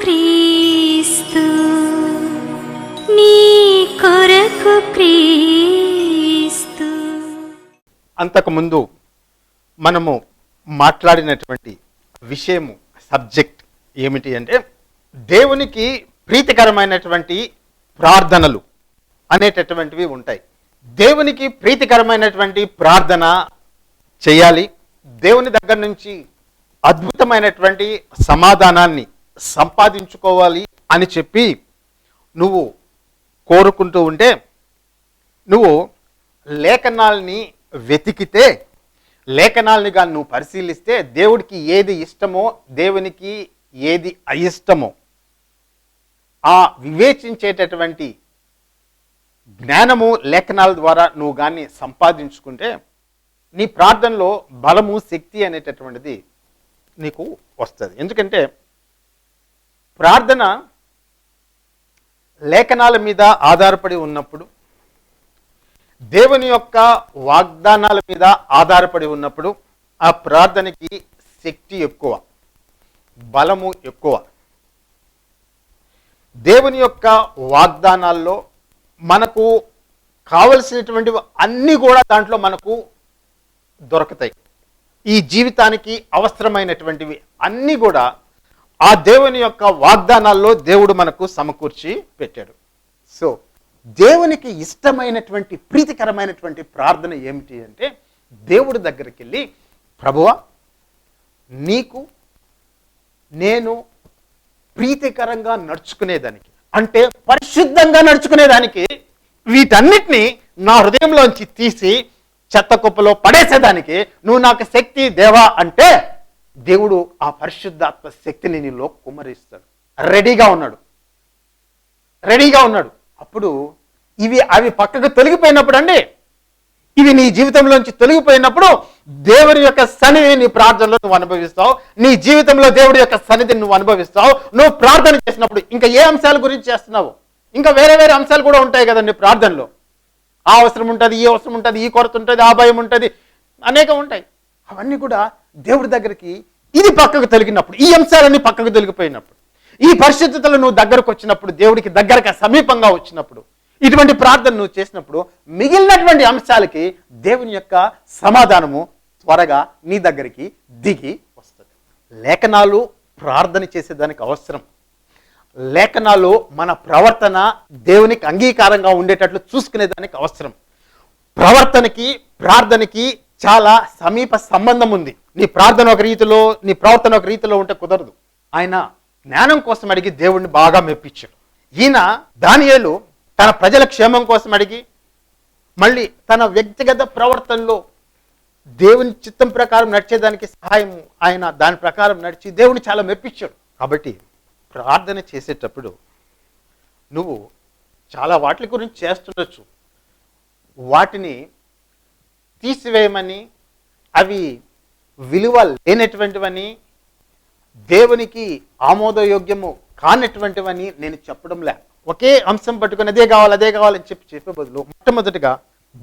క్రీస్తు నీ కొరకు క్రీస్తు. అంతకుముందు మనము మాట్లాడినటువంటి విషయము సబ్జెక్ట్ ఏమిటి అంటే దేవునికి ప్రీతికరమైనటువంటి ప్రార్థనలు అనేటటువంటివి ఉంటాయి. దేవునికి ప్రీతికరమైనటువంటి ప్రార్థన చేయాలి. దేవుని దగ్గర నుంచి అద్భుతమైనటువంటి సమాధానాన్ని సంపాదించుకోవాలి అని చెప్పి నువ్వు కోరుకుంటూ ఉంటే నువ్వు లేఖనాల్ని వెతికితే లేఖనాల్ని కానీ నువ్వు పరిశీలిస్తే దేవుడికి ఏది ఇష్టమో దేవునికి ఏది అయిష్టమో ఆ వివేచించేటటువంటి జ్ఞానము లేఖనాల ద్వారా నువ్వు కానీ సంపాదించుకుంటే నీ ప్రార్థనలో బలము శక్తి అనేటటువంటిది నీకు వస్తుంది. ఎందుకంటే ప్రార్థన లేఖనాల మీద ఆధారపడి ఉన్నప్పుడు దేవుని యొక్క వాగ్దానాల మీద ఆధారపడి ఉన్నప్పుడు ఆ ప్రార్థనకి శక్తి ఎక్కువ బలము ఎక్కువ. దేవుని యొక్క వాగ్దానాల్లో మనకు కావలసినటువంటివి అన్నీ కూడా దాంట్లో మనకు దొరుకుతాయి. ఈ జీవితానికి అవసరమైనటువంటివి అన్నీ కూడా ఆ దేవుని యొక్క వాగ్దానాల్లో దేవుడు మనకు సమకూర్చి పెట్టాడు. సో దేవునికి ఇష్టమైనటువంటి ప్రీతికరమైనటువంటి ప్రార్థన ఏమిటి అంటే దేవుడి దగ్గరికి వెళ్ళి ప్రభువ నీకు నేను ప్రీతికరంగా నడుచుకునేదానికి అంటే పరిశుద్ధంగా నడుచుకునేదానికి వీటన్నిటిని నా హృదయంలోంచి తీసి చెత్త కుప్పలో పడేసేదానికి నువ్వు నాకు శక్తి దేవా అంటే దేవుడు ఆ పరిశుద్ధాత్మ శక్తిని నీలో కుమ్మరిస్తాడు రెడీగా ఉన్నాడు. రెడీగా ఉన్నాడు. అప్పుడు ఇవి అవి పక్కకు తొలగిపోయినప్పుడు అండి ఇవి నీ జీవితంలోంచి తొలగిపోయినప్పుడు దేవుని యొక్క సన్నిధిని నీ ప్రార్థనలో నువ్వు అనుభవిస్తావు. నీ జీవితంలో దేవుడి యొక్క సన్నిధిని నువ్వు అనుభవిస్తావు. నువ్వు ప్రార్థన చేసినప్పుడు ఇంకా ఏ అంశాల గురించి చేస్తున్నావు? ఇంకా వేరే వేరే అంశాలు కూడా ఉంటాయి కదండి ప్రార్థనలో. ఆ అవసరం ఉంటుంది ఈ అవసరం ఉంటుంది ఈ కొరత ఉంటుంది ఆ భయం ఉంటుంది అనేకం ఉంటాయి. అవన్నీ కూడా దేవుడి దగ్గరికి ఇది పక్కకు తొలగినప్పుడు ఈ అంశాలన్నీ పక్కకు తొలగిపోయినప్పుడు ఈ పరిస్థితులు నువ్వు దగ్గరకు వచ్చినప్పుడు దేవుడికి దగ్గరగా సమీపంగా వచ్చినప్పుడు ఇటువంటి ప్రార్థన నువ్వు చేసినప్పుడు మిగిలినటువంటి అంశాలకి దేవుని యొక్క సమాధానము త్వరగా నీ దగ్గరికి దిగి వస్తుంది. లేఖనాలు ప్రార్థన చేసేదానికి అవసరం. లేఖనాలు మన ప్రవర్తన దేవునికి అంగీకారంగా ఉండేటట్లు చూసుకునేదానికి అవసరం. ప్రవర్తనకి ప్రార్థనకి చాలా సమీప సంబంధం ఉంది. నీ ప్రార్థన ఒక రీతిలో నీ ప్రవర్తన ఒక రీతిలో ఉంటే కుదరదు. ఆయన జ్ఞానం కోసం అడిగి దేవుణ్ణి బాగా మెప్పించాడు. ఈయన దానియేలు తన ప్రజల క్షేమం కోసం అడిగి మళ్ళీ తన వ్యక్తిగత ప్రవర్తనలో దేవుని చిత్తం ప్రకారం నడిచేదానికి సహాయం ఆయన దాని ప్రకారం నడిచి దేవుని చాలా మెప్పించాడు. కాబట్టి ప్రార్థన చేసేటప్పుడు నువ్వు చాలా వాటి గురించి చేస్తుండొచ్చు. వాటిని తీసివేయమని అవి విలువ లేనటువంటివని దేవునికి ఆమోదయోగ్యము కానటువంటివని నేను చెప్పడంలే ఒకే అంశం పట్టుకుని అదే కావాలి అదే కావాలని చెప్పి చెప్పే బదులు మొట్టమొదటిగా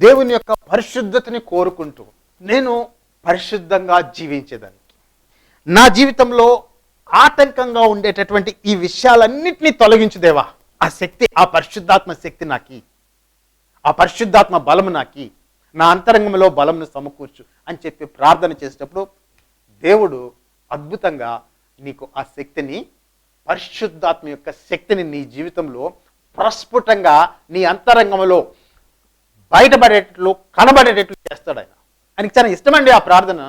దేవుని యొక్క పరిశుద్ధతని కోరుకుంటూ నేను పరిశుద్ధంగా జీవించేదానికి. నా జీవితంలో ఆటంకంగా ఉండేటటువంటి ఈ విషయాలన్నింటినీ తొలగించుదేవా ఆ శక్తి ఆ పరిశుద్ధాత్మ శక్తి నాకి. ఆ పరిశుద్ధాత్మ బలము నాకి. నా అంతరంగంలో బలంను సమకూర్చు అని చెప్పి ప్రార్థన చేసేటప్పుడు దేవుడు అద్భుతంగా నీకు ఆ శక్తిని పరిశుద్ధాత్మ యొక్క శక్తిని నీ జీవితంలో ప్రస్ఫుటంగా నీ అంతరంగంలో బయటపడేటట్లు కనబడేటట్లు చేస్తాడు ఆయన. ఆయనకి చాలా ఇష్టమండి ఆ ప్రార్థన.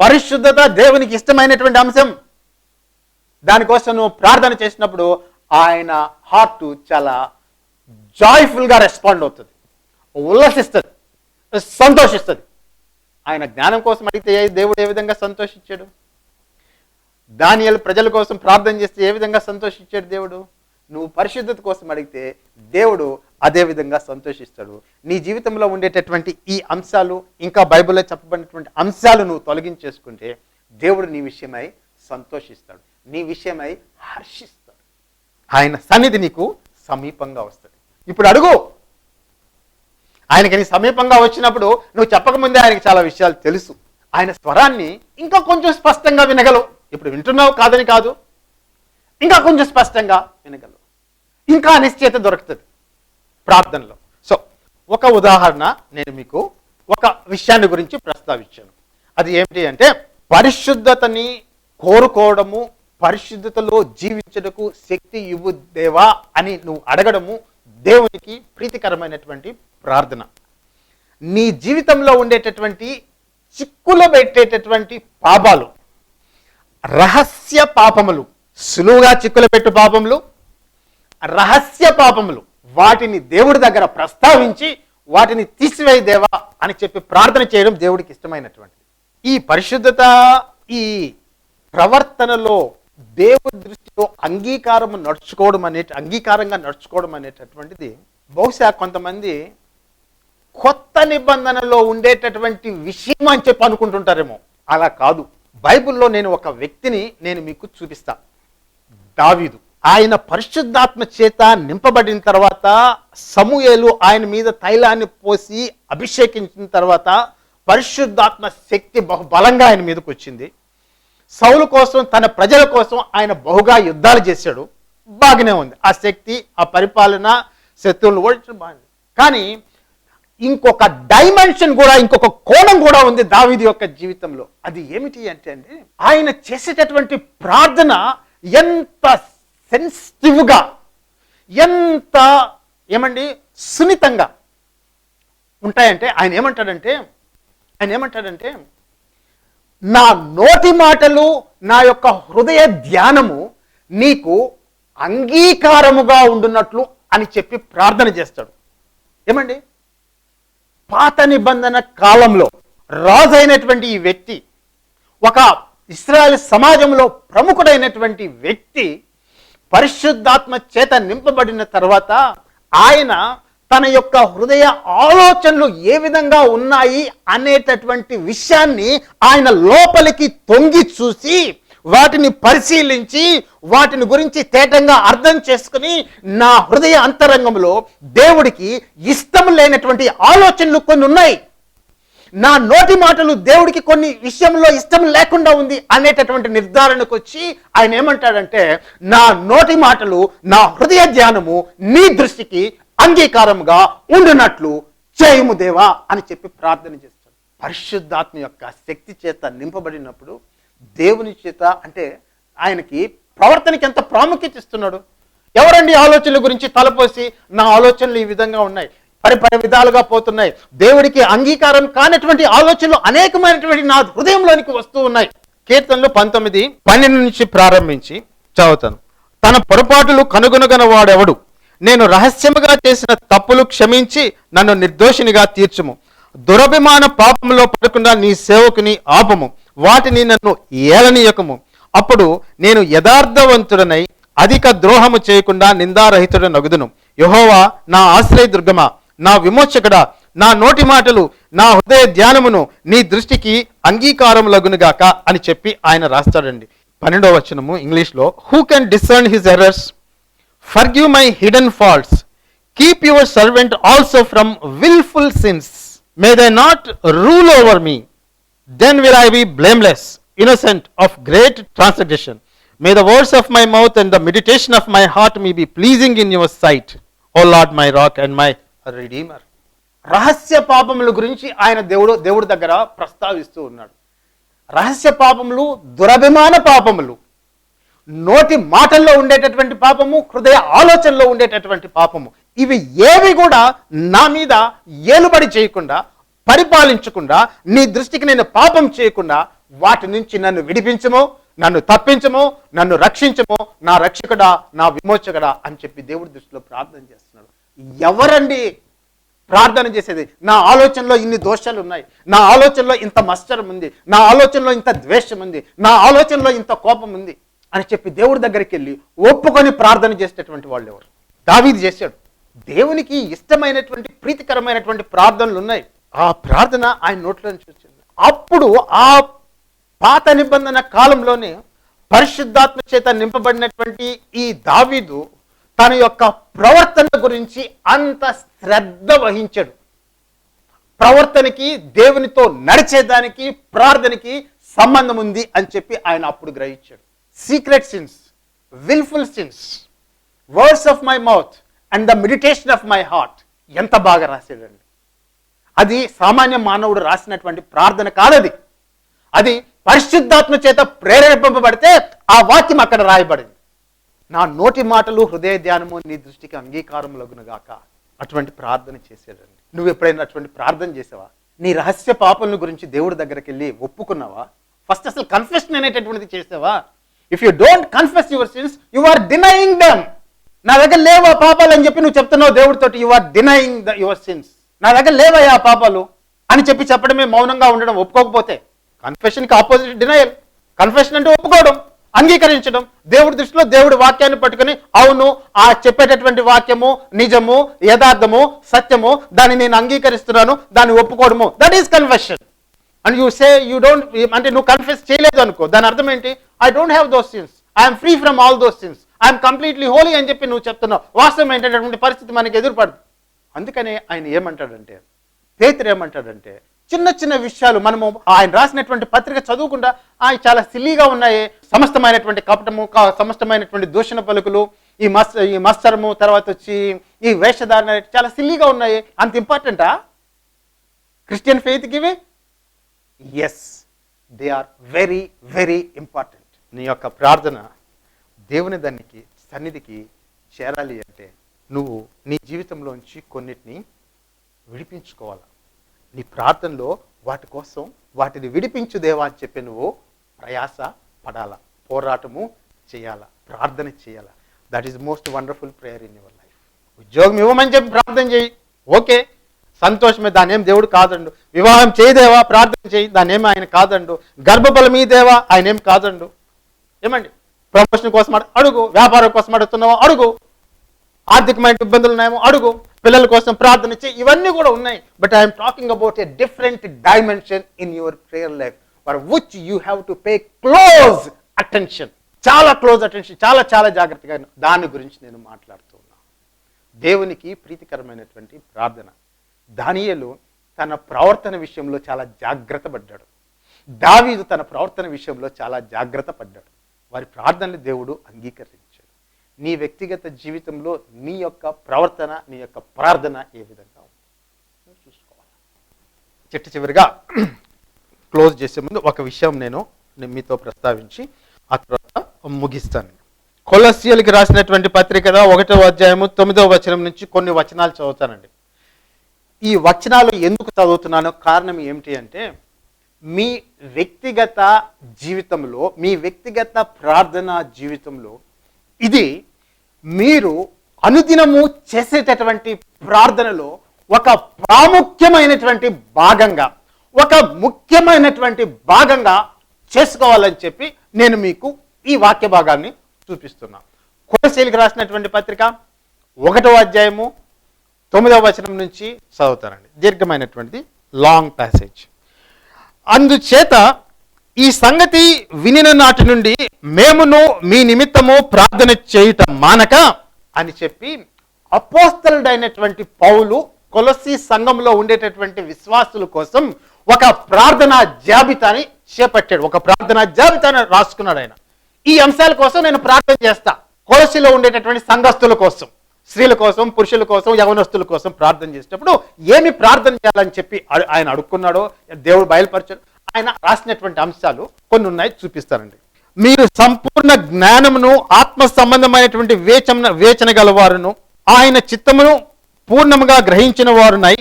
పరిశుద్ధత దేవునికి ఇష్టమైనటువంటి అంశం. దానికోసం నువ్వు ప్రార్థన చేసినప్పుడు ఆయన హార్ట్ చాలా జాయ్ఫుల్గా రెస్పాండ్ అవుతుంది. ఉల్లసిస్తుంది. సంతోషిస్తుంది. ఆయన జ్ఞానం కోసం అడిగితే దేవుడు ఏ విధంగా సంతోషించాడు? దానియలు ప్రజల కోసం ప్రార్థన చేస్తే ఏ విధంగా సంతోషించాడు దేవుడు? నువ్వు పరిశుద్ధత కోసం అడిగితే దేవుడు అదే విధంగా సంతోషిస్తాడు. నీ జీవితంలో ఉండేటటువంటి ఈ అంశాలు ఇంకా బైబిల్లో చెప్పబడినటువంటి అంశాలు నువ్వు తొలగించేసుకుంటే దేవుడు నీ విషయమై సంతోషిస్తాడు. నీ విషయమై హర్షిస్తాడు. ఆయన సన్నిధి నీకు సమీపంగా వస్తుంది ఇప్పుడు అడుగు. ఆయనకి నీ సమీపంగా వచ్చినప్పుడు నువ్వు చెప్పకముందే ఆయనకి చాలా విషయాలు తెలుసు. ఆయన స్వరాన్ని ఇంకా కొంచెం స్పష్టంగా వినగలవు. ఇప్పుడు వింటున్నావు కాదని కాదు. ఇంకా కొంచెం స్పష్టంగా వినగలవు. ఇంకా నిశ్చయత దొరుకుతుంది ప్రార్థనలో. సో ఒక ఉదాహరణ నేను మీకు ఒక విషయాన్ని గురించి ప్రస్తావించాను. అది ఏమిటి అంటే పరిశుద్ధతని కోరుకోవడము పరిశుద్ధతలో జీవించడకు శక్తి ఇవ్వు దేవా అని నువ్వు అడగడము దేవునికి ప్రీతికరమైనటువంటి ప్రార్థన. నీ జీవితంలో ఉండేటటువంటి చిక్కులు పెట్టేటటువంటి పాపాలు రహస్య పాపములు సులువుగా చిక్కులు పెట్టు పాపములు రహస్య పాపములు వాటిని దేవుడి దగ్గర ప్రస్తావించి వాటిని తీసివేయి దేవా అని చెప్పి ప్రార్థన చేయడం దేవుడికి ఇష్టమైనటువంటిది. ఈ పరిశుద్ధత ఈ ప్రవర్తనలో దేవుడి దృష్టిలో అంగీకారం నడుచుకోవడం అనే అంగీకారంగా నడుచుకోవడం అనేటటువంటిది బహుశా కొంతమంది కొత్త నిబంధనలో ఉండేటటువంటి విషయం అని చెప్పి అనుకుంటుంటారేమో. అలా కాదు. బైబిల్లో నేను ఒక వ్యక్తిని నేను మీకు చూపిస్తా. దావీదు. ఆయన పరిశుద్ధాత్మ చేత నింపబడిన తర్వాత సమూయేలు ఆయన మీద తైలాన్ని పోసి అభిషేకించిన తర్వాత పరిశుద్ధాత్మ శక్తి బహు బలంగా ఆయన మీదకి వచ్చింది సౌలు కోసం తన ప్రజల కోసం ఆయన బహుగా యుద్ధాలు చేశాడు. బాగానే ఉంది. ఆ శక్తి ఆ పరిపాలన శత్రువులు ఓడించడం బాగుంది. కానీ ఇంకొక డైమెన్షన్ కూడా ఇంకొక కోణం కూడా ఉంది దావీది యొక్క జీవితంలో. అది ఏమిటి అంటే అండి ఆయన చేసేటటువంటి ప్రార్థన ఎంత సెన్సిటివ్గా ఎంత ఏమండి సున్నితంగా ఉంటాయంటే ఆయన ఏమంటాడంటే ఆయన ఏమంటాడంటే నా నోటి మాటలు నా యొక్క హృదయ ధ్యానము నీకు అంగీకారముగా ఉండున్నట్లు అని చెప్పి ప్రార్థన చేస్తాడు. ఏమండి? పాత నిబంధన కాలంలో రాజు అయినటువంటి ఈ వ్యక్తి ఒక ఇస్రాయల్ సమాజంలో ప్రముఖుడైనటువంటి వ్యక్తి పరిశుద్ధాత్మ చేత నింపబడిన తర్వాత ఆయన తన యొక్క హృదయ ఆలోచనలు ఏ విధంగా ఉన్నాయి అనేటటువంటి విషయాన్ని ఆయన లోపలికి తొంగి చూసి వాటిని పరిశీలించి వాటిని గురించి తేటంగా అర్థం చేసుకుని నా హృదయ అంతరంగంలో దేవుడికి ఇష్టం లేనటువంటి ఆలోచనలు కొన్ని ఉన్నాయి. నా నోటి మాటలు దేవుడికి కొన్ని విషయంలో ఇష్టం లేకుండా ఉంది అనేటటువంటి నిర్ధారణకు వచ్చి ఆయన ఏమంటాడంటే నా నోటి మాటలు నా హృదయ ధ్యానము నీ దృష్టికి అంగీకారముగా ఉండునట్లు చేయము దేవా అని చెప్పి ప్రార్థన చేస్తాడు. పరిశుద్ధాత్మ యొక్క శక్తి చేత నింపబడినప్పుడు దేవుని చేత అంటే ఆయనకి ప్రవర్తనకి ఎంత ప్రాముఖ్యత ఇస్తున్నాడు? ఎవరండి ఆలోచనల గురించి తలపోసి నా ఆలోచనలు ఈ విధంగా ఉన్నాయి పరిపరి విధాలుగా పోతున్నాయి దేవుడికి అంగీకారం కానటువంటి ఆలోచనలు అనేకమైనటువంటి నా హృదయంలోనికి వస్తూ ఉన్నాయి. కీర్తనలు పంతొమ్మిది పన్నెండు నుంచి ప్రారంభించి చదువుతాను. తన పొరపాటులు కనుగొనగన వాడెవడు నేను రహస్యముగా చేసిన తప్పులు క్షమించి నన్ను నిర్దోషినిగా తీర్చుము. దురభిమాన పాపంలో పడకుండా నీ సేవకుని ఆపము. వాటిని నన్ను ఏలనీయకము. అప్పుడు నేను యథార్థవంతుడనై అధిక ద్రోహము చేయకుండా నిందారహితుడ నగుదును. యహోవా నా ఆశ్రయ దుర్గమ నా విమోచకుడా నా నోటి మాటలు నా హృదయ ధ్యానమును నీ దృష్టికి అంగీకారములగునుగాక అని చెప్పి ఆయన రాస్తాడండి. పన్నెండవ వచనము ఇంగ్లీష్లో who can discern his errors forgive my hidden faults keep your servant also from wilful sins may they not rule over me then will I be blameless, innocent of great transgression. May the words of my mouth and the meditation of my heart may be pleasing in your sight, O Lord, my rock and my redeemer. రహస్య పాపముల గురించి ఆయన దేవుడు దేవుడి దగ్గర ప్రస్తావిస్తూ ఉన్నాడు రహస్య పాపములు దురభిమాన పాపములు నోటి మాటల్లో ఉండేటటువంటి పాపము హృదయ ఆలోచనలో ఉండేటటువంటి పాపము. ఇవి ఏవి కూడా నా మీద ఏలుబడి చేయకుండా పరిపాలించకుండా నీ దృష్టికి నేను పాపం చేయకుండా వాటి నుంచి నన్ను విడిపించము నన్ను తప్పించము నన్ను రక్షించము నా రక్షకుడా నా విమోచకుడా అని చెప్పి దేవుడి దృష్టిలో ప్రార్థన చేస్తున్నాడు. ఎవరండి ప్రార్థన చేసేది? నా ఆలోచనలో ఇన్ని దోషాలు ఉన్నాయి. నా ఆలోచనలో ఇంత మత్సరం ఉంది. నా ఆలోచనలో ఇంత ద్వేషం ఉంది. నా ఆలోచనలో ఇంత కోపం ఉంది. అని చెప్పి దేవుడి దగ్గరికి వెళ్ళి ఒప్పుకొని ప్రార్థన చేసేటటువంటి వాళ్ళు ఎవరు? దావీది చేశాడు. దేవునికి ఇష్టమైనటువంటి ప్రీతికరమైనటువంటి ప్రార్థనలు ఉన్నాయి. ఆ ప్రార్థన ఆయన నోట్లో నుంచి వచ్చింది అప్పుడు ఆ పాత నిబంధన కాలంలోనే పరిశుద్ధాత్మ చేత నింపబడినటువంటి ఈ దావీదు తన యొక్క ప్రవర్తన గురించి అంత శ్రద్ధ వహించాడు. ప్రవర్తనకి దేవునితో నడిచేదానికి ప్రార్థనకి సంబంధం ఉంది అని చెప్పి ఆయన అప్పుడు గ్రహించాడు. Secret sins wilful sins words of my mouth and the meditation of my heart ఎంత బాగా రాసాడండి అది సామాన్య మానవుడు రాసినటువంటి ప్రార్థన కాదది. అది పరిశుద్ధాత్మ చేత ప్రేరేపింపబడితే ఆ వాక్యం అక్కడ రాయబడింది. నా నోటి మాటలు హృదయ ధ్యానము నీ దృష్టికి అంగీకారములగునుగాక అటువంటి ప్రార్థన చేసేదండి. నువ్వు ఎప్పుడైనా అటువంటి ప్రార్థన చేసావా? నీ రహస్య పాపలను గురించి దేవుడి దగ్గరికి వెళ్ళి ఒప్పుకున్నావా? ఫస్ట్ అసలు కన్ఫెషన్ అనేటటువంటిది చేసావా? If you don't confess your sins you are denying them నా దగ్గర లేవా పాపాలు అని చెప్పి నువ్వు చెప్తున్నావు దేవుడితో you are denying the your sins నా దగ్గర లేవయ్యా ఆ పాపాలు అని చెప్పి చెప్పడమే మౌనంగా ఉండడం ఒప్పుకోకపోతే కన్ఫెషన్కి ఆపోజిట్ డినయల్ కన్ఫెషన్ అంటే ఒప్పుకోవడం అంగీకరించడం. దేవుడి దృష్టిలో దేవుడి వాక్యాన్ని పట్టుకొని అవును ఆ చెప్పేటటువంటి వాక్యము నిజము యథార్థము సత్యము దాన్ని నేను అంగీకరిస్తున్నాను దాన్ని ఒప్పుకోవడము. That is confession and you say you don't అంటే నువ్వు కన్ఫెస్ చేయలేదు అనుకో దాని అర్థం ఏంటి? I don't have those sins I'm free from all those sins I'm completely holy అని చెప్పి నువ్వు చెప్తున్నావు. వాస్తవం ఏంటంటే పరిస్థితి మనకి ఎదురుపడదు. అందుకనే ఆయన ఏమంటాడంటే పేతురు ఏమంటాడంటే చిన్న చిన్న విషయాలు మనము ఆయన రాసినటువంటి పత్రిక చదువుకుండా ఆయన చాలా సిల్లీగా ఉన్నాయి. సమస్తమైనటువంటి కపటము సమస్తమైనటువంటి దూషణ పలుకులు ఈ మస్ ఈ మత్సరము తర్వాత వచ్చి ఈ వేషధారణ చాలా సిల్లీగా ఉన్నాయి. అంత ఇంపార్టెంటా? క్రిస్టియన్ ఫెయిత్కి ఇవి? Yes they are very very important నీ యొక్క ప్రార్థన దేవుని దానికి సన్నిధికి చేరాలి అంటే నువ్వు నీ జీవితంలోంచి కొన్నిటిని విడిపించుకోవాలి? నీ ప్రార్థనలో వాటి కోసం వాటిని విడిపించు దేవా అని చెప్పి నువ్వు ప్రయాస పడాల? పోరాటము చేయాలా? ప్రార్థన చేయాలా? That is most wonderful prayer in your life ఉద్యోగం ఇవ్వమని చెప్పి ప్రార్థన చేయి. ఓకే. సంతోషమే దాని ఏం దేవుడు కాదండు. వివాహం చేయదేవా ప్రార్థన చేయి. దాని ఏమి ఆయన కాదండు. గర్భఫలం మీదేవా ఆయన ఏం కాదండు. ఏమండి? ప్రమోషన్ కోసం అడుగు. వ్యాపారం కోసం అడుగుతున్నావు? అడుగు. ఆర్థికమైన ఇబ్బందులు ఉన్నాయేమో? అడుగు. పిల్లల కోసం ప్రార్థన చేయి. ఇవన్నీ కూడా ఉన్నాయి. But I'm talking about a different dimension in your prayer life for which you have to pay close attention చాలా క్లోజ్ అటెన్షన్ చాలా చాలా జాగ్రత్తగా దాని గురించి నేను మాట్లాడుతూ ఉన్నాను దేవునికి ప్రీతికరమైనటువంటి ప్రార్థన. దానియలు తన ప్రవర్తన విషయంలో చాలా జాగ్రత్త పడ్డాడు. దావీదు తన ప్రవర్తన విషయంలో చాలా జాగ్రత్త పడ్డాడు. వారి ప్రార్థనలు దేవుడు అంగీకరించాడు. నీ వ్యక్తిగత జీవితంలో నీ యొక్క ప్రవర్తన నీ యొక్క ప్రార్థన ఏ విధంగా ఉంది? చూసుకోవాలి. చిట్ట చివరిగా క్లోజ్ చేసే ముందు ఒక విషయం నేను మీతో ప్రస్తావించి ఆ తర్వాత ముగిస్తాను. కొలసియలకి రాసినటువంటి పత్రిక ఒకటో అధ్యాయము తొమ్మిదవ వచనం నుంచి కొన్ని వచనాలు చదువుతానండి. ఈ వచనాలు ఎందుకు చదువుతున్నానో కారణం ఏమిటి అంటే మీ వ్యక్తిగత జీవితంలో మీ వ్యక్తిగత ప్రార్థన జీవితంలో ఇది మీరు అనుదినము చేసేటటువంటి ప్రార్థనలో ఒక ప్రాముఖ్యమైనటువంటి భాగంగా ఒక ముఖ్యమైనటువంటి భాగంగా చేసుకోవాలని చెప్పి నేను మీకు ఈ వాక్య భాగాన్ని చూపిస్తున్నా. కొలశైలికి రాసినటువంటి పత్రిక ఒకటో అధ్యాయము తొమ్మిదవ వచనం నుంచి చదువుతారండి దీర్ఘమైనటువంటిది లాంగ్ ప్యాసేజ్ అందుచేత ఈ సంగతి వినిన నాటి నుండి మేమును మీ నిమిత్తము ప్రార్థన చేయటం మానక అని చెప్పి అపోస్తలుడైనటువంటి పౌలు కొలసి సంఘంలో ఉండేటటువంటి విశ్వాసుల కోసం ఒక ప్రార్థనా జాబితాని చేపట్టాడు. ఒక ప్రార్థనా జాబితాని రాసుకున్నాడు ఆయన. ఈ అంశాల కోసం నేను ప్రార్థన చేస్తా. కొలసిలో ఉండేటటువంటి సంఘస్థుల కోసం. స్త్రీల కోసం పురుషుల కోసం యవనస్తుల కోసం ప్రార్థన చేసేటప్పుడు ఏమి ప్రార్థన చేయాలని చెప్పి ఆయన అడుక్కున్నాడో దేవుడు బయలుపరచాడు ఆయన రాసినటువంటి అంశాలు కొన్ని ఉన్నాయి చూపిస్తారండి మీరు సంపూర్ణ జ్ఞానమును ఆత్మ సంబంధమైనటువంటి వేచన వేచన గలవారును ఆయన చిత్తమును పూర్ణముగా గ్రహించిన వారునై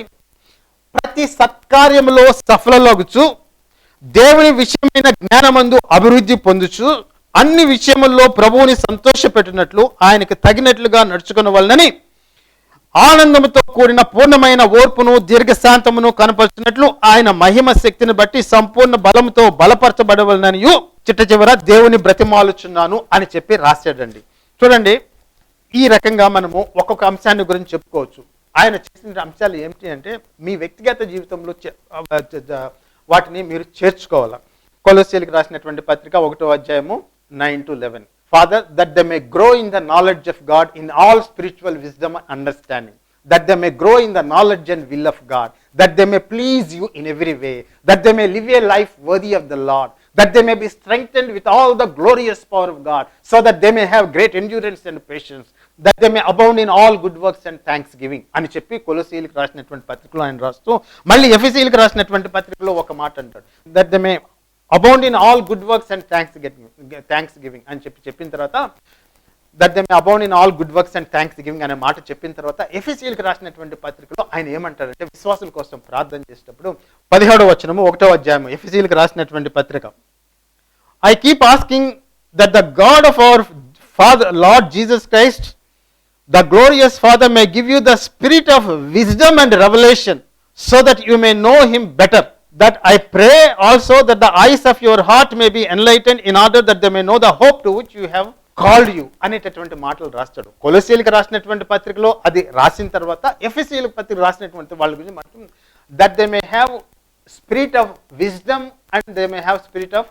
ప్రతి సత్కార్యములో సఫలలోగుచు దేవుని విషయమైన జ్ఞానమందు అభివృద్ధి పొందుచు అన్ని విషయముల్లో ప్రభువుని సంతోషపెట్టినట్లు ఆయనకు తగినట్లుగా నడుచుకునవలనని ఆనందముతో కూడిన పూర్ణమైన ఓర్పును దీర్ఘశాంతమును కనపరిచినట్లు ఆయన మహిమ శక్తిని బట్టి సంపూర్ణ బలముతో బలపరచబడవలననియు చిట్ట చివర దేవుని బ్రతిమాలుచున్నాను అని చెప్పి రాశాడండి. చూడండి ఈ రకంగా మనము ఒక్కొక్క అంశాన్ని గురించి చెప్పుకోవచ్చు. ఆయన చేసిన అంశాలు ఏమిటి అంటే మీ వ్యక్తిగత జీవితంలో చే- వాటిని మీరు చేర్చుకోవాలి. కొలసీలకు రాసినటువంటి పత్రిక ఒకటో అధ్యాయము nine to eleven father that the may grow in the knowledge of God in all spiritual wisdom and understanding that they may grow in the knowledge and will of God, that they may please you in every way, that they may live a life worthy of the Lord, that they may be strengthened with all the glorious power of God, so that they may have great endurance and patience, that they may abound in all good works and thanksgiving అని చెప్పి కొలసీలకు రాసినటువంటి పత్రికలో ఆయన రాస్తూ మళ్ళీ ఎఫ్ఎసీలకు రాసినటువంటి పత్రికలో ఒక మాట అంటాడు that they May abound in all good works and thanks thanksgiving అని చెప్పి చెప్పిన తర్వాత that they abound in all good works and thanksgiving అనే మాట చెప్పిన తర్వాత ఎఫ్ఎస్సీలకు రాసినటువంటి పత్రికలో ఆయన ఏమంటారంటే విశ్వాసుల కోసం ప్రార్థన చేసేటప్పుడు పదిహేడవ వచనము ఒకటో అధ్యాయము ఎఫ్ఎస్సీలకు రాసినటువంటి పత్రిక. I keep asking that the God of our Father Lord Jesus Christ the glorious Father may give you the spirit of wisdom and revolution so that you may know him better that I pray also that the eyes of your heart may be enlighten in order that the may know the hope to which you have called you అనేటటువంటి మాటలు రాస్తాడు. కొలసీలకు రాసినటువంటి పత్రికలో అది రాసిన తర్వాత ఎఫ్ఎస్సీల పత్రిక రాసినటువంటి వాళ్ళ గురించి మాత్రం that they may have spirit of wisdom and they may have spirit of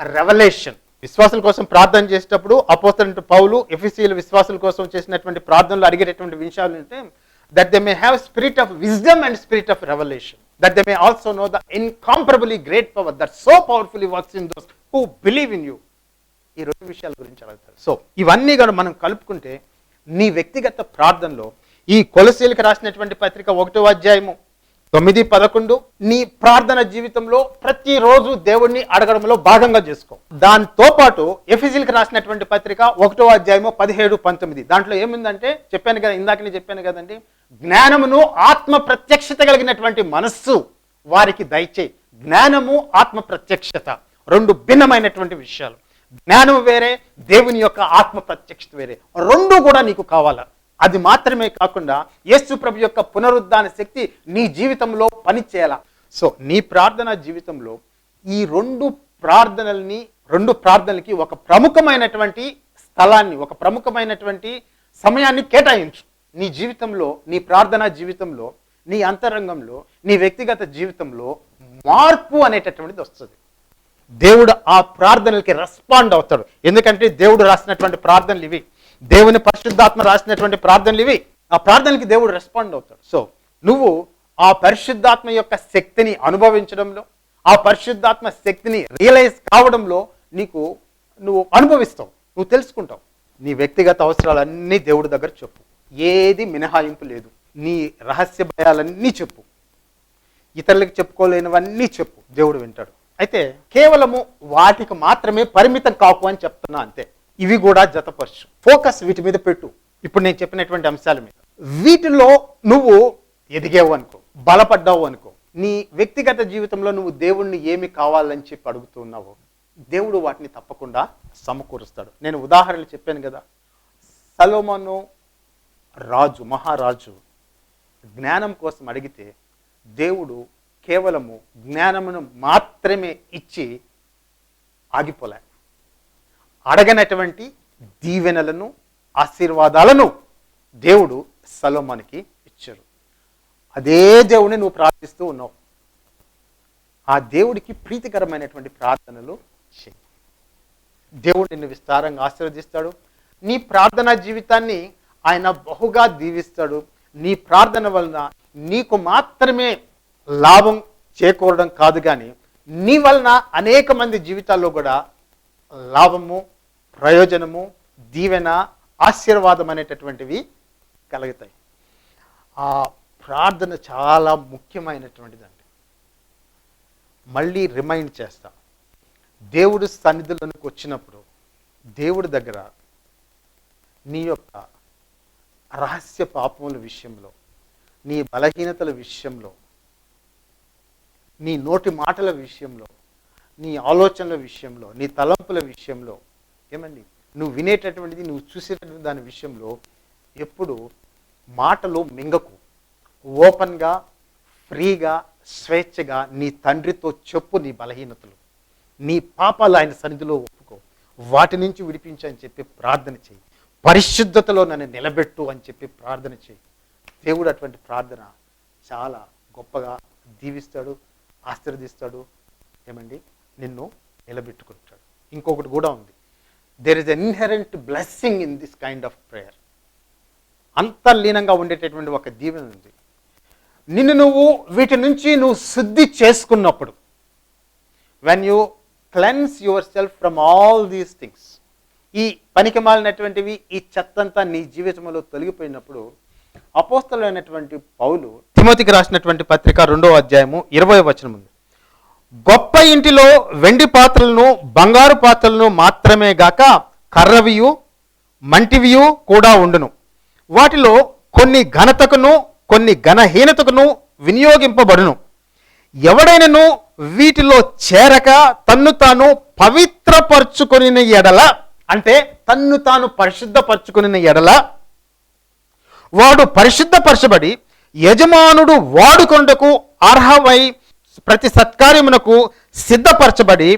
revolution విశ్వాసుల కోసం ప్రార్థన చేసేటప్పుడు అపోస్తున్న పౌలు ఎఫ్ఎస్సీల విశ్వాసుల కోసం చేసినటువంటి ప్రార్థనలు అడిగేటటువంటి విషయాలు అంటే that they may have spirit of wisdom and spirit of revolution that they may also know the incomparably great power that so powerfully works in those who believe in you ఈ రెండు విషయాల గురించి అడుగుతారు. సో ఇవన్నీ కూడా మనం కలుపుకుంటే నీ వ్యక్తిగత ప్రార్థనలో ఈ కొలసీలకు రాసినటువంటి పత్రిక ఒకటో అధ్యాయము తొమ్మిది పదకొండు నీ ప్రార్థన జీవితంలో ప్రతిరోజు దేవుణ్ణి అడగడంలో భాగంగా చేసుకో. దాంతో పాటు ఎఫిజిల్కి రాసినటువంటి పత్రిక ఒకటో అధ్యాయము పదిహేడు పంతొమ్మిది. దాంట్లో ఏముందంటే చెప్పాను కదా ఇందాక నేను చెప్పాను కదండి జ్ఞానమును ఆత్మ ప్రత్యక్షత కలిగినటువంటి మనస్సు వారికి దయచేయి. జ్ఞానము ఆత్మ ప్రత్యక్షత. రెండు భిన్నమైనటువంటి విషయాలు. జ్ఞానం వేరే దేవుని యొక్క ఆత్మ ప్రత్యక్షత వేరే. రెండు కూడా నీకు కావాలా? అది మాత్రమే కాకుండా యేసు ప్రభు యొక్క పునరుద్ధాన శక్తి నీ జీవితంలో పనిచేయాల? సో నీ ప్రార్థన జీవితంలో ఈ రెండు ప్రార్థనల్ని రెండు ప్రార్థనలకి ఒక ప్రముఖమైనటువంటి స్థలాన్ని ఒక ప్రముఖమైనటువంటి సమయాన్ని కేటాయించు. నీ జీవితంలో నీ ప్రార్థనా జీవితంలో నీ అంతరంగంలో నీ వ్యక్తిగత జీవితంలో మార్పు అనేటటువంటిది వస్తుంది. దేవుడు ఆ ప్రార్థనలకి రెస్పాండ్ అవుతాడు. ఎందుకంటే దేవుడు రాసినటువంటి ప్రార్థనలు ఇవి. దేవుని పరిశుద్ధాత్మ రాసినటువంటి ప్రార్థనలు ఇవి. ఆ ప్రార్థనలకి దేవుడు రెస్పాండ్ అవుతాడు. సో నువ్వు ఆ పరిశుద్ధాత్మ యొక్క శక్తిని అనుభవించడంలో ఆ పరిశుద్ధాత్మ శక్తిని రియలైజ్ కావడంలో నీకు నువ్వు అనుభవిస్తావు నువ్వు తెలుసుకుంటావు. నీ వ్యక్తిగత అవసరాలన్నీ దేవుడి దగ్గర చెప్పు. ఏది మినహాయింపు లేదు. నీ రహస్య భయాలన్నీ చెప్పు. ఇతరులకు చెప్పుకోలేనివన్నీ చెప్పు. దేవుడు వింటాడు. అయితే కేవలము వాటికి మాత్రమే పరిమితం కాకు అని చెప్తున్నా అంతే. ఇవి కూడా జతపరచు. ఫోకస్ వీటి మీద పెట్టు. ఇప్పుడు నేను చెప్పినటువంటి అంశాల మీద. వీటిలో నువ్వు ఎదిగావు అనుకో బలపడ్డావు అనుకో నీ వ్యక్తిగత జీవితంలో నువ్వు దేవుణ్ణి ఏమి కావాలని చెప్పి అడుగుతున్నావు దేవుడు వాటిని తప్పకుండా సమకూరుస్తాడు. నేను ఉదాహరణలు చెప్పాను కదా. సలోమను రాజు మహారాజు జ్ఞానం కోసం అడిగితే దేవుడు కేవలము జ్ఞానమును మాత్రమే ఇచ్చి ఆగిపోలే. అడగనటువంటి దీవెనలను ఆశీర్వాదాలను దేవుడు సలోమానికి ఇచ్చారు అదే దేవుడిని నువ్వు ప్రార్థిస్తూ ఉన్నావు. ఆ దేవుడికి ప్రీతికరమైనటువంటి ప్రార్థనలు చేయి దేవుడు నిన్ను విస్తారంగా ఆశీర్వదిస్తాడు. నీ ప్రార్థనా జీవితాన్ని ఆయన బహుగా దీవిస్తాడు. నీ ప్రార్థన వలన నీకు మాత్రమే లాభం చేకూరడం కాదు కానీ నీ వలన అనేక మంది జీవితాల్లో కూడా లాభము ప్రయోజనము దీవెన ఆశీర్వాదం అనేటటువంటివి కలుగుతాయి. ఆ ప్రార్థన చాలా ముఖ్యమైనటువంటిదండి. మళ్ళీ రిమైండ్ చేస్తా. దేవుడు సన్నిధులకు వచ్చినప్పుడు దేవుడి దగ్గర నీ యొక్క రహస్య పాపముల విషయంలో నీ బలహీనతల విషయంలో నీ నోటి మాటల విషయంలో నీ ఆలోచనల విషయంలో నీ తలంపుల విషయంలో ఏమండి? నువ్వు వినేటటువంటిది నువ్వు చూసేటటువంటి దాని విషయంలో ఎప్పుడు మాటలు మింగకు. ఓపెన్గా ఫ్రీగా స్వేచ్ఛగా నీ తండ్రితో చెప్పు నీ బలహీనతలు. నీ పాపాలు ఆయన సన్నిధిలో ఒప్పుకో. వాటి నుంచి విడిపించని చెప్పి ప్రార్థన చేయి. పరిశుద్ధతలో నన్ను నిలబెట్టు అని చెప్పి ప్రార్థన చేయి. దేవుడు అటువంటి ప్రార్థన చాలా గొప్పగా దీవిస్తాడు ఆశీర్వదిస్తాడు. ఏమండి? నిన్ను నిలబెట్టుకుంటాడు. ఇంకొకటి కూడా ఉంది. There is inherent blessing in this kind of prayer అంతర్లీనంగా ఉండేటటువంటి ఒక దీవెన ఉంది. నిన్ను నువ్వు వీటి నుంచి నువ్వు శుద్ధి చేసుకున్నప్పుడు when you cleanse yourself from all these things ఈ పనికి మాలినటువంటివి ఈ చెత్తంతా నీ జీవితంలో తొలగిపోయినప్పుడు అపోస్తలైనటువంటి పౌలు తిమోతికి రాసినటువంటి పత్రిక రెండో అధ్యాయము ఇరవై వచనం ఉంది. గొప్ప ఇంటిలో వెండి పాత్రలను బంగారు పాత్రలను మాత్రమే గాక కర్రవియు మంటివియు కూడా ఉండును. వాటిలో కొన్ని ఘనతకును కొన్ని ఘనహీనతకును వినియోగింపబడును. ఎవడైనను వీటిలో చేరక తన్ను తాను పవిత్రపరుచుకుని ఎడల అంటే తన్ను తాను పరిశుద్ధపరచుకుని ఎడల వాడు పరిశుద్ధపరచబడి యజమానుడు వాడుకొండకు అర్హమై ప్రతి సత్కార్యమునకు సిద్ధపరచబడి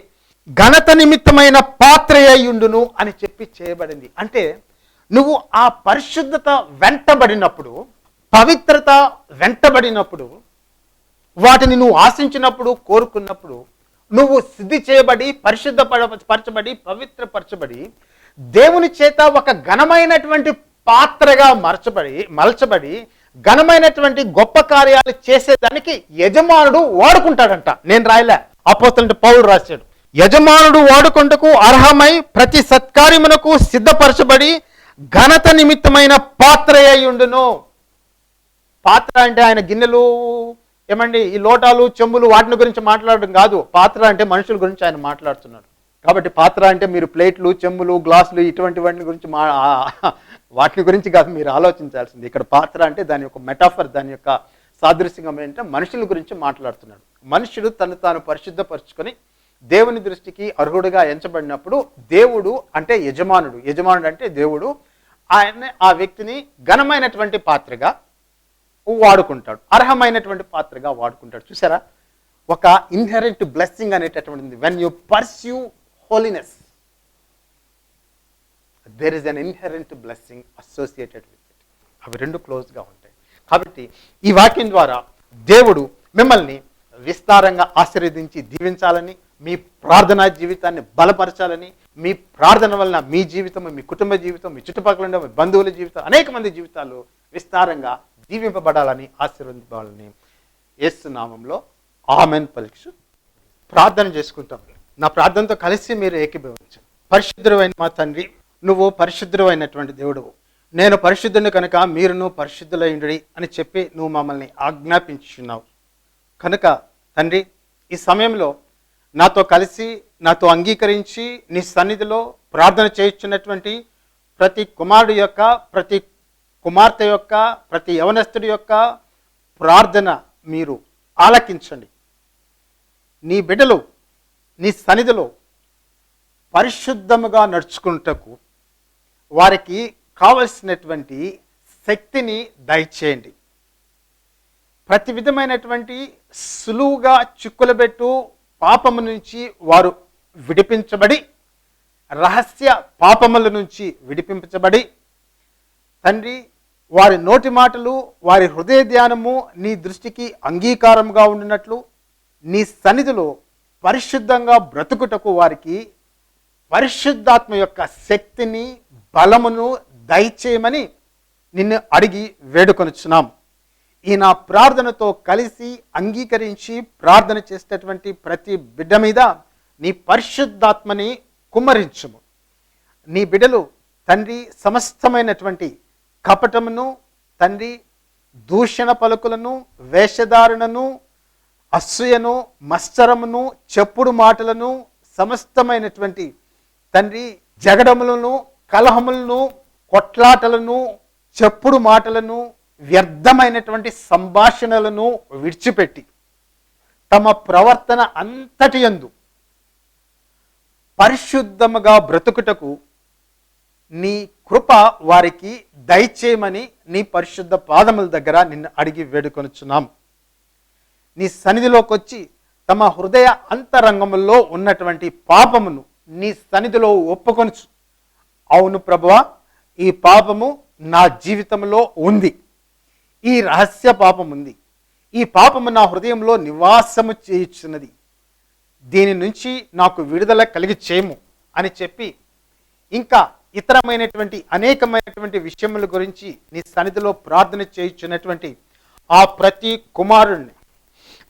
ఘనత నిమిత్తమైన పాత్ర అయ్యుండును అని చెప్పి చేయబడింది. అంటే నువ్వు ఆ పరిశుద్ధత వెంటబడినప్పుడు పవిత్రత వెంటబడినప్పుడు వాటిని నువ్వు ఆశించినప్పుడు కోరుకున్నప్పుడు నువ్వు సిద్ధి చేయబడి పరిశుద్ధ పరచబడి పవిత్రపరచబడి దేవుని చేత ఒక ఘనమైనటువంటి పాత్రగా మరచబడి మలచబడి ఘనమైనటువంటి గొప్ప కార్యాలు చేసేదానికి యజమానుడు వాడుకుంటాడంట. నేను రాయలే. అపోతుంటే పౌరుడు రాశాడు. యజమానుడు వాడుకుంటకు అర్హమై ప్రతి సత్కార్యమునకు సిద్ధపరచబడి ఘనత నిమిత్తమైన పాత్ర అయి ఉండును. పాత్ర అంటే ఆయన గిన్నెలు ఏమండి ఈ లోటాలు చెంబులు వాటిని గురించి మాట్లాడడం కాదు. పాత్ర అంటే మనుషుల గురించి ఆయన మాట్లాడుతున్నాడు. కాబట్టి పాత్ర అంటే మీరు ప్లేట్లు చెంబులు గ్లాసులు ఇటువంటి వాటి గురించి మా వాటి గురించి కాదు మీరు ఆలోచించాల్సింది. ఇక్కడ పాత్ర అంటే దాని యొక్క మెటాఫర్ దాని యొక్క సాదృశ్యంగా ఏంటంటే మనుషుల గురించి మాట్లాడుతున్నాడు. మనుషుడు తను తాను పరిశుద్ధపరచుకొని దేవుని దృష్టికి అర్హుడుగా ఎంచబడినప్పుడు దేవుడు అంటే యజమానుడు. యజమానుడు అంటే దేవుడు. ఆయన ఆ వ్యక్తిని ఘనమైనటువంటి పాత్రగా వాడుకుంటాడు. అర్హమైనటువంటి పాత్రగా వాడుకుంటాడు. చూసారా? ఒక ఇన్హెరెంట్ బ్లెస్సింగ్ అనేటటువంటిది. When you pursue holiness there is an inherent blessing associated with it అవి రెండు క్లోజ్గా ఉంటాయి. కాబట్టి ఈ వాక్యం ద్వారా దేవుడు మిమ్మల్ని విస్తారంగా ఆశీర్వదించి దీవించాలని మీ ప్రార్థనా జీవితాన్ని బలపరచాలని మీ ప్రార్థన వలన మీ జీవితం మీ కుటుంబ జీవితం మీ చుట్టుపక్కల ఉండే మీ బంధువుల జీవితం అనేక మంది జీవితాలు విస్తారంగా దీవింపబడాలని ఆశీర్వదించాలని ఏసునామంలో ఆమెన్. పరీక్ష ప్రార్థన చేసుకుంటాం. నా ప్రార్థనతో కలిసి మీరు ఏకీభవించండి. పరిశుద్ధమైన మా తండ్రి నువ్వు పరిశుద్ధుడైనటువంటి దేవుడువు. నేను పరిశుద్ధుని కనుక మీరును పరిశుద్ధులైండి అని చెప్పి నువ్వు మమ్మల్ని ఆజ్ఞాపించున్నావు కనుక తండ్రి ఈ సమయంలో నాతో కలిసి నాతో అంగీకరించి నీ సన్నిధిలో ప్రార్థన చేయించున్నటువంటి ప్రతి కుమారుడు యొక్క ప్రతి కుమార్తె యొక్క ప్రతి యవనస్తుడి యొక్క ప్రార్థన మీరు ఆలకించండి. నీ బిడ్డలు నీ సన్నిధిలో పరిశుద్ధముగా నడుచుకుంటకు వారికి కావలసినటువంటి శక్తిని దయచేయండి. ప్రతి విధమైనటువంటి సులువుగా చిక్కులబెట్టు పాపము నుంచి వారు విడిపించబడి రహస్య పాపముల నుంచి విడిపించబడి తండ్రి వారి నోటి మాటలు వారి హృదయ ధ్యానము నీ దృష్టికి అంగీకారంగా ఉండినట్లు నీ సన్నిధిలో పరిశుద్ధంగా బ్రతుకుటకు వారికి పరిశుద్ధాత్మ యొక్క శక్తిని బలమును దయచేయమని నిన్ను అడిగి వేడుకొనుచున్నాం. ఈ నా ప్రార్థనతో కలిసి అంగీకరించి ప్రార్థన చేసేటటువంటి ప్రతి బిడ్డ మీద నీ పరిశుద్ధాత్మని కుమ్మరించుము. నీ బిడ్డలు తండ్రి సమస్తమైనటువంటి కపటమును తండ్రి దూషణ పలుకులను వేషధారణను అసూయను మత్సరమును చెప్పుడు మాటలను సమస్తమైనటువంటి తండ్రి జగడములను కలహములను కొట్లాటలను చెప్పుడు మాటలను వ్యర్థమైనటువంటి సంభాషణలను విడిచిపెట్టి తమ ప్రవర్తన అంతటి యందు పరిశుద్ధముగా బ్రతుకుటకు నీ కృప వారికి దయచేయమని నీ పరిశుద్ధ పాదముల దగ్గర నిన్ను అడిగి వేడుకొనుచున్నాం. నీ సన్నిధిలోకి వచ్చి తమ హృదయ అంతరంగముల్లో ఉన్నటువంటి పాపమును నీ సన్నిధిలో ఒప్పుకొనుచు. అవును ప్రభువా ఈ పాపము నా జీవితంలో ఉంది. ఈ రహస్య పాపం ఉంది. ఈ పాపము నా హృదయంలో నివాసము చేయుచున్నది. దీని నుంచి నాకు విడుదల కలిగి చేయము అని చెప్పి ఇంకా ఇతరమైనటువంటి అనేకమైనటువంటి విషయముల గురించి నీ సన్నిధిలో ప్రార్థన చేయించినటువంటి ఆ ప్రతి కుమారుణ్ణి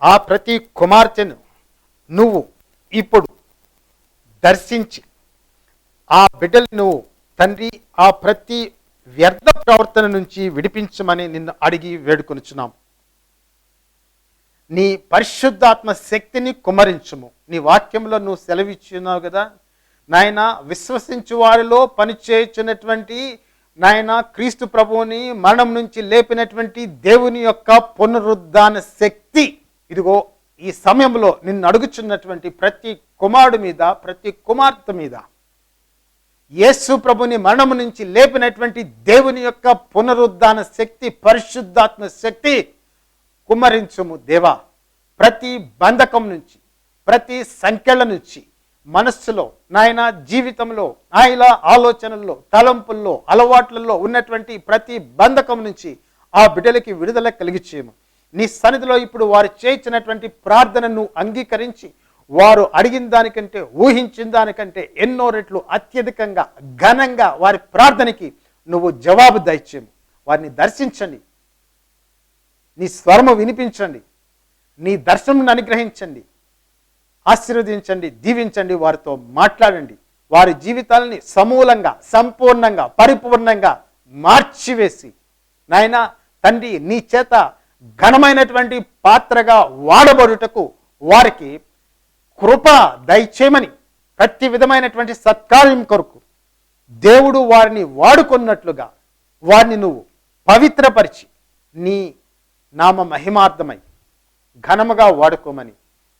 ఆ ప్రతి కుమార్తెను నువ్వు ఇప్పుడు దర్శించి ఆ బిడ్డలను తండ్రి ఆ ప్రతి వ్యర్థ ప్రవర్తన నుంచి విడిపించమని నిన్ను అడిగి వేడుకొనుచున్నాం. నీ పరిశుద్ధాత్మ శక్తిని కుమరించుము. నీ వాక్యంలో నువ్వు సెలవిచ్చున్నావు కదా? నాయన విశ్వసించు వారిలో పనిచేయుచున్నటువంటి నాయన క్రీస్తు ప్రభువుని మరణం నుంచి లేపినటువంటి దేవుని యొక్క పునరుద్ధాన శక్తి. ఇదిగో ఈ సమయంలో నిన్ను అడుగుచున్నటువంటి ప్రతి కుమారుడు మీద ప్రతి కుమార్తె మీద యేసు ప్రభుని మరణము నుంచి లేపినటువంటి దేవుని యొక్క పునరుద్ధాన శక్తి పరిశుద్ధాత్మ శక్తి కుమ్మరించుము దేవా. ప్రతి బంధకం నుంచి ప్రతి సంఖ్యల నుంచి మనస్సులో నాయన జీవితంలో నాయన ఆలోచనల్లో తలంపుల్లో అలవాట్లలో ఉన్నటువంటి ప్రతి బంధకం నుంచి ఆ బిడ్డలకి విడుదల కలిగించేము నీ సన్నిధిలో ఇప్పుడు వారు చేయించినటువంటి ప్రార్థనను అంగీకరించి వారు అడిగిన దానికంటే ఊహించిన దానికంటే ఎన్నో రెట్లు అత్యధికంగా ఘనంగా వారి ప్రార్థనకి నువ్వు జవాబు దయచేయము. వారిని దర్శించండి. నీ స్వరము వినిపించండి. నీ దర్శనం అనుగ్రహించండి. ఆశీర్వదించండి. దీవించండి. వారితో మాట్లాడండి. వారి జీవితాలని సమూలంగా సంపూర్ణంగా పరిపూర్ణంగా మార్చివేసి నాయన తండ్రి నీ చేత ఘనమైనటువంటి పాత్రగా వాడబడుటకు వారికి కృప దయచేయమని ప్రతి విధమైనటువంటి సత్కార్యం కొరకు దేవుడు వారిని వాడుకున్నట్లుగా వారిని నువ్వు పవిత్రపరిచి నీ నామ మహిమార్థమై ఘనముగా వాడుకోమని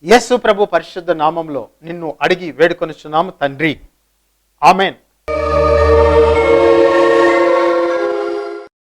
యేసు ప్రభు పరిశుద్ధ నామంలో నిన్ను అడిగి వేడుకొనిచున్నాము తండ్రి. ఆమెన్.